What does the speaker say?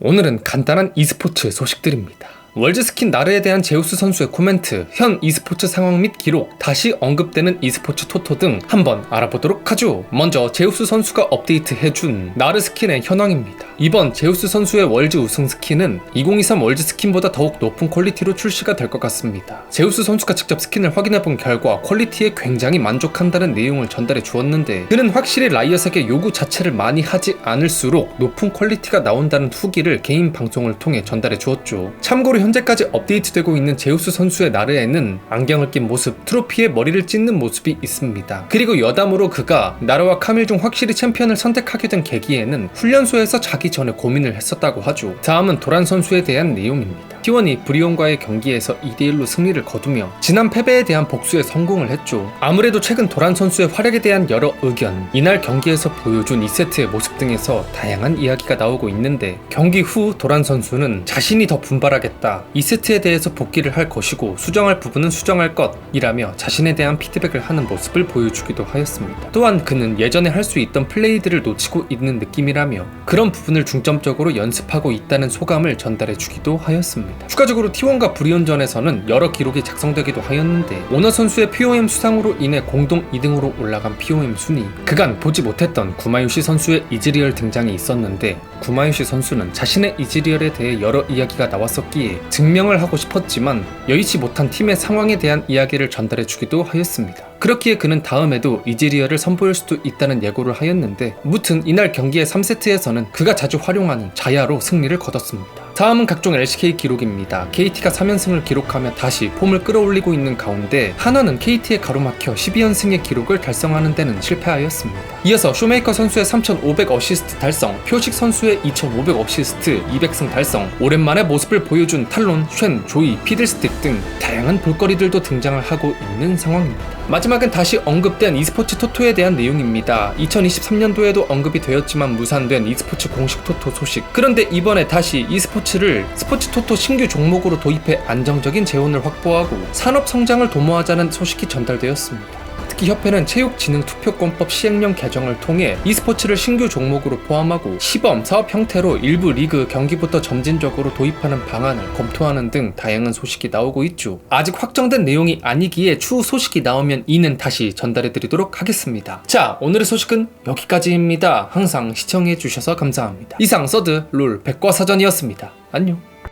오늘은 간단한 e스포츠 소식들입니다. 월드스킨 나르에 대한 제우스 선수의 코멘트, 현 e스포츠 상황 및 기록, 다시 언급되는 e스포츠 토토 등 한번 알아보도록 하죠. 먼저 제우스 선수가 업데이트해준 나르 스킨의 현황입니다. 이번 제우스 선수의 월드 우승 스킨은 2023 월드 스킨보다 더욱 높은 퀄리티로 출시가 될 것 같습니다. 제우스 선수가 직접 스킨을 확인해본 결과 퀄리티에 굉장히 만족한다는 내용을 전달해 주었는데 그는 확실히 라이엇에게 요구 자체를 많이 하지 않을수록 높은 퀄리티가 나온다는 후기를 개인 방송을 통해 전달해 주었죠. 참고로 현재까지 업데이트되고 있는 제우스 선수의 나르에는 안경을 낀 모습, 트로피에 머리를 찢는 모습이 있습니다. 그리고 여담으로 그가 나르와 카밀 중 확실히 챔피언을 선택하게 된 계기에는 훈련소에서 자기 전에 고민을 했었다고 하죠. 다음은 도란 선수에 대한 내용입니다. T1이 브리온과의 경기에서 2대1로 승리를 거두며 지난 패배에 대한 복수에 성공을 했죠. 아무래도 최근 도란 선수의 활약에 대한 여러 의견, 이날 경기에서 보여준 2세트의 모습 등에서 다양한 이야기가 나오고 있는데 경기 후 도란 선수는 자신이 더 분발하겠다. 2세트에 대해서 복귀를 할 것이고 수정할 부분은 수정할 것이라며 자신에 대한 피드백을 하는 모습을 보여주기도 하였습니다. 또한 그는 예전에 할 수 있던 플레이들을 놓치고 있는 느낌이라며 그런 부분을 중점적으로 연습하고 있다는 소감을 전달해 주기도 하였 습니다. 추가적으로 T1과 브리온전에서는 여러 기록이 작성되기도 하였는데 오너 선수의 POM 수상으로 인해 공동 2등으로 올라간 POM 순위 그간 보지 못했던 구마유시 선수의 이즈리얼 등장이 있었는데 구마유시 선수는 자신의 이즈리얼에 대해 여러 이야기가 나왔었기에 증명을 하고 싶었지만 여의치 못한 팀의 상황에 대한 이야기를 전달해 주기도 하였습니다. 그렇기에 그는 다음에도 이즈리얼을 선보일 수도 있다는 예고를 하였는데 무튼 이날 경기의 3세트에서는 그가 자주 활용하는 자야로 승리를 거뒀습니다. 다음은 각종 LCK 기록입니다. KT가 3연승을 기록하며 다시 폼을 끌어올리고 있는 가운데 하나는 KT에 가로막혀 12연승의 기록을 달성하는 데는 실패하였습니다. 이어서 쇼메이커 선수의 3,500 어시스트 달성, 표식 선수의 2,500 어시스트, 200승 달성, 오랜만에 모습을 보여준 탈론, 쉔, 조이, 피들스틱 등 다양한 볼거리들도 등장을 하고 있는 상황입니다. 마지막은 다시 언급된 e스포츠 토토에 대한 내용입니다. 2023년도에도 언급이 되었지만 무산된 e스포츠 공식 토토 소식. 그런데 이번에 다시 e스포츠를 스포츠 토토 신규 종목으로 도입해 안정적인 재원을 확보하고 산업 성장을 도모하자는 소식이 전달되었습니다. 특히 협회는 체육진흥투표권법 시행령 개정을 통해 e스포츠를 신규 종목으로 포함하고 시범 사업 형태로 일부 리그 경기부터 점진적으로 도입하는 방안을 검토하는 등 다양한 소식이 나오고 있죠. 아직 확정된 내용이 아니기에 추후 소식이 나오면 이는 다시 전달해 드리도록 하겠습니다. 자, 오늘의 소식은 여기까지입니다. 항상 시청해 주셔서 감사합니다. 이상 서드 롤 백과사전이었습니다. 안녕.